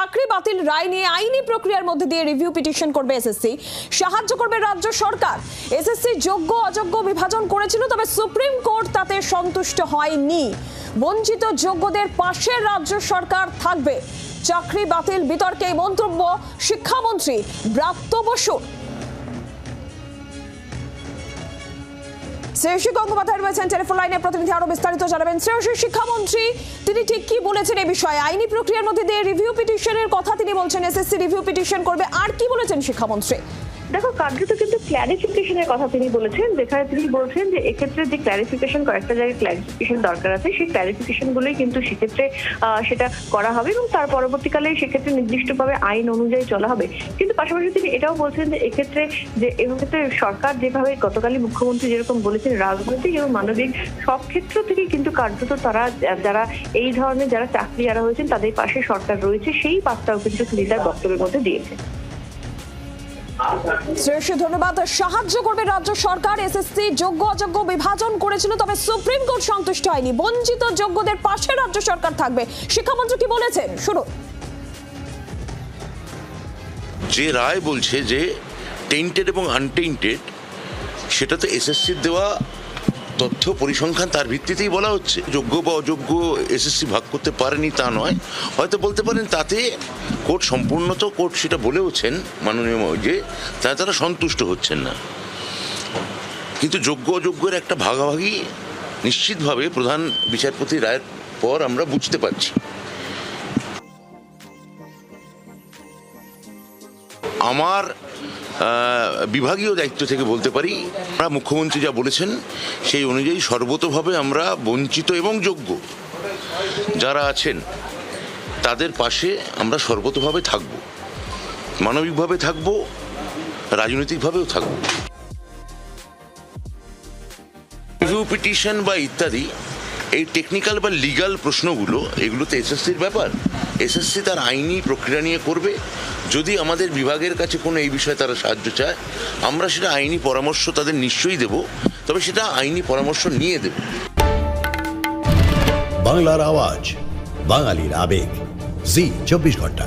চাকরি বাতিল রায় নিয়ে আইনি প্রক্রিয়ার মধ্যে দিয়ে রিভিউ পিটিশন করবে এসএসসি সাহায্য করবে রাজ্য সরকার। এসএসসি যোগ্য অযোগ্য বিভাজন করেছিল, তবে সুপ্রিম কোর্ট তাতে সন্তুষ্ট হয়নি। বঞ্চিত যোগ্যদের পাশে রাজ্য সরকার থাকবে। চাকরি বাতিল বিতর্কে মন্তব্য শিক্ষামন্ত্রী ব্রাত্য বসুর শ্রেয়সী গঙ্গোপাধ্যায় রয়েছেন টেলিফোন লাইনে, প্রতিনিধি আরও বিস্তারিত জানাবেন। শ্রেয়সী, শিক্ষামন্ত্রী, তিনি ঠিক কি বলেছেন এই বিষয়ে? আইনি প্রক্রিয়ার মধ্যে দিয়ে রিভিউ পিটিশনের কথা তিনি বলছেন এসএসসি রিভিউ পিটিশন করবে, আর কি বলেছেন শিক্ষামন্ত্রী? দেখো, কার্যত কিন্তু ক্ল্যারিফিকেশনের কথা তিনি বলেছেন, যেখানে তিনি বলছেন যে এক্ষেত্রে যে ক্ল্যারিফিকেশন কয়েকটা জায়গায় ক্ল্যারিফিকেশন দরকার আছে, সেই ক্ল্যারিফিকেশন গুলোই কিন্তু সেক্ষেত্রে সেটা করা হবে এবং তার পরবর্তীকালে সেক্ষেত্রে নির্দিষ্টভাবে আইন অনুযায়ী চলা হবে। কিন্তু পাশাপাশি তিনি এটাও বলছেন যে এক্ষেত্রে যে এক্ষেত্রে সরকার যেভাবে গতকালই মুখ্যমন্ত্রী যেরকম বলেছেন, রাজনৈতিক এবং মানবিক সব ক্ষেত্র থেকেই কিন্তু কার্যত তারা, যারা এই ধরনের যারা চাকরি যারা হয়েছেন, তাদের পাশে সরকার রয়েছে, সেই বার্তাও কিন্তু তিনি তার বক্তব্যের মধ্যে দিয়েছেন। ধন্যবাদ। সাহায্য করবে রাজ্য সরকার, এসএসসি, যোগ্য, অযোগ্য বিভাজন করেছিল, তবে সুপ্রিম কোর্ট সন্তুষ্ট হয়নি। বঞ্চিত যোগ্যদের পাশে রাজ্য সরকার থাকবে। শিক্ষামন্ত্রী কি বলেছেন? শুনুন। যে রায় বলছে যে টেন্টেড এবং আনটেন্টেড সেটা তো এসএসসির দেওয়া তথ্য পরিসংখ্যান তার ভিত্তিতেই বলা হচ্ছে। যোগ্য বা অযোগ্য এসএসসি ভাগ করতে পারেনি তা নয়। হয়তো বলতে পারেন তাতে কোর্ট সম্পূর্ণত কোর্ট সেটা বলেওছেন মাননীয় যে তা তারা সন্তুষ্ট হচ্ছেন না। কিন্তু যোগ্য অযোগ্যের একটা ভাগাভাগি নিশ্চিতভাবে প্রধান বিচারপতি রায়ের পর আমরা বুঝতে পারছি। আমার বিভাগীয় দায়িত্ব থেকে বলতে পারি, আমরা মুখ্যমন্ত্রী যা বলেছেন, সেই অনুযায়ী সর্বতভাবে আমরা বঞ্চিত এবং যোগ্য। যারা আছেন, তাদের পাশে আমরা সর্বতভাবে থাকব। মানবিকভাবে থাকব, রাজনৈতিকভাবেও থাকব। পিটিশন বা ইত্যাদি এই টেকনিক্যাল বা লিগ্যাল প্রশ্নগুলো এগুলো তো এসএসসির ব্যাপার। এসএসসি তার আইনি প্রক্রিয়া নিয়ে করবে। যদি আমাদের বিভাগের কাছে কোনো এই বিষয়ে তারা সাহায্য চায়, আমরা সেটা আইনি পরামর্শ তাদের নিশ্চয়ই দেব, তবে সেটা আইনি পরামর্শ নিয়ে দেব। বাংলার আওয়াজ, বাঙালির আবেগ। জি, চব্বিশ ঘণ্টা।